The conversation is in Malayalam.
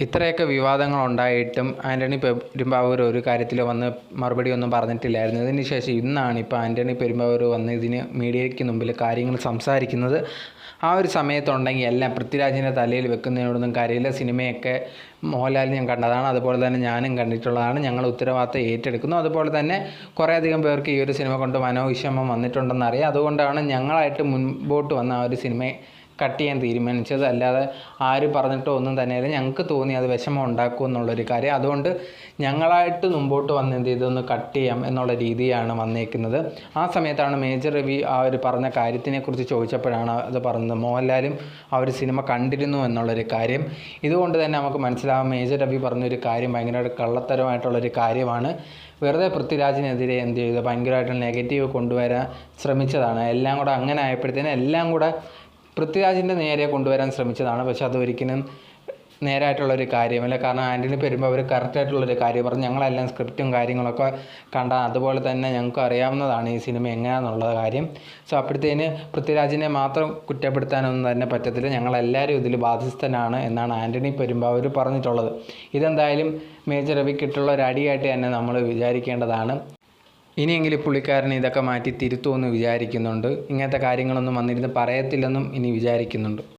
ഇത്രയൊക്കെ വിവാദങ്ങൾ ഉണ്ടായിട്ടും ആന്റണി പെരുമ്പാവൂർ ഒരു കാര്യത്തിൽ വന്ന് മറുപടി ഒന്നും പറഞ്ഞിട്ടില്ലായിരുന്നു. ഇതിന് ശേഷം ഇന്നാണ് ഇപ്പോൾ ആന്റണി പെരുമ്പാവൂർ വന്ന് ഇതിന് മീഡിയയ്ക്ക് മുമ്പിൽ കാര്യങ്ങൾ സംസാരിക്കുന്നത്. ആ ഒരു സമയത്തുണ്ടെങ്കിൽ എല്ലാം പൃഥ്വിരാജിന്റെ തലയിൽ വെക്കുന്നതിനോടൊന്നും കാര്യമില്ല. സിനിമയൊക്കെ മോഹൻലാൽ ഞാൻ കണ്ടതാണ്. അതുപോലെ തന്നെ ഞാനും കണ്ടിട്ടുള്ളതാണ്. ഞങ്ങൾ ഉത്തരവാദിത്തം ഏറ്റെടുക്കുന്നു. അതുപോലെ തന്നെ കുറേയധികം പേർക്ക് ഈ ഒരു സിനിമ കൊണ്ട് മനോവിഷമം വന്നിട്ടുണ്ടെന്നറിയാം അതുകൊണ്ടാണ് ഞങ്ങളായിട്ട് മുൻപോട്ട് വന്ന ആ ഒരു സിനിമയെ കട്ട് ചെയ്യാൻ തീരുമാനിച്ചത് അല്ലാതെ ആര് പറഞ്ഞിട്ടോ ഒന്നും തന്നെയല്ല. ഞങ്ങൾക്ക് തോന്നി അത് വിഷമം ഉണ്ടാക്കും എന്നുള്ളൊരു കാര്യം. അതുകൊണ്ട് ഞങ്ങളായിട്ട് മുമ്പോട്ട് വന്ന് എന്ത് ചെയ്തൊന്ന് കട്ട് ചെയ്യാം എന്നുള്ള രീതിയാണ് വന്നേക്കുന്നത്. ആ സമയത്താണ് മേജർ രവി ആ ഒരു പറഞ്ഞ കാര്യത്തിനെക്കുറിച്ച് ചോദിച്ചപ്പോഴാണ് അത് പറഞ്ഞത്. മോഹൻലാലും ആ ഒരു സിനിമ കണ്ടിരുന്നു എന്നുള്ളൊരു കാര്യം. ഇതുകൊണ്ട് തന്നെ നമുക്ക് മനസ്സിലാവാം മേജർ രവി പറഞ്ഞൊരു കാര്യം ഭയങ്കരമായിട്ട് കള്ളത്തരമായിട്ടുള്ളൊരു കാര്യമാണ്. വെറുതെ പൃഥ്വിരാജിനെതിരെ എന്ത് ചെയ്തു? ഭയങ്കരമായിട്ട് നെഗറ്റീവ് കൊണ്ടുവരാൻ ശ്രമിച്ചതാണ്. എല്ലാം കൂടെ അങ്ങനെ ആയപ്പോഴത്തേനും എല്ലാം കൂടെ പൃഥ്വിരാജിന്റെ നേരെ കൊണ്ടുവരാൻ ശ്രമിച്ചതാണ്. പക്ഷെ അതൊരിക്കലും നേരായിട്ടുള്ളൊരു കാര്യമല്ല. കാരണം ആന്റണി വരുമ്പോൾ അവർ കറക്റ്റായിട്ടുള്ളൊരു കാര്യം പറഞ്ഞു. ഞങ്ങളെല്ലാം സ്ക്രിപ്റ്റും കാര്യങ്ങളൊക്കെ കണ്ട അതുപോലെ തന്നെ ഞങ്ങൾക്ക് അറിയാവുന്നതാണ് ഈ സിനിമ എങ്ങനെയാണെന്നുള്ള കാര്യം. സോ അപ്പോഴത്തേന് പൃഥ്വിരാജിനെ മാത്രം കുറ്റപ്പെടുത്താനൊന്നും തന്നെ പറ്റത്തില്ല. ഞങ്ങളെല്ലാവരും ഇതിൽ ബാധ്യസ്ഥനാണ് എന്നാണ് ആന്റണി പെരുമ്പാവൂർ പറഞ്ഞിട്ടുള്ളത്. ഇതെന്തായാലും മേജർ രവിക്കിട്ടുള്ള ഒരു അടിയായിട്ട് തന്നെ നമ്മൾ വിചാരിക്കേണ്ടതാണ്. ഇനിയെങ്കിലും പുള്ളിക്കാരൻ ഇതൊക്കെ മാറ്റി തിരുത്തുമെന്ന് വിചാരിക്കുന്നുണ്ട്. ഇങ്ങനത്തെ കാര്യങ്ങളൊന്നും വന്നിരുന്ന് പറയത്തില്ലെന്നും ഇനി വിചാരിക്കുന്നുണ്ട്.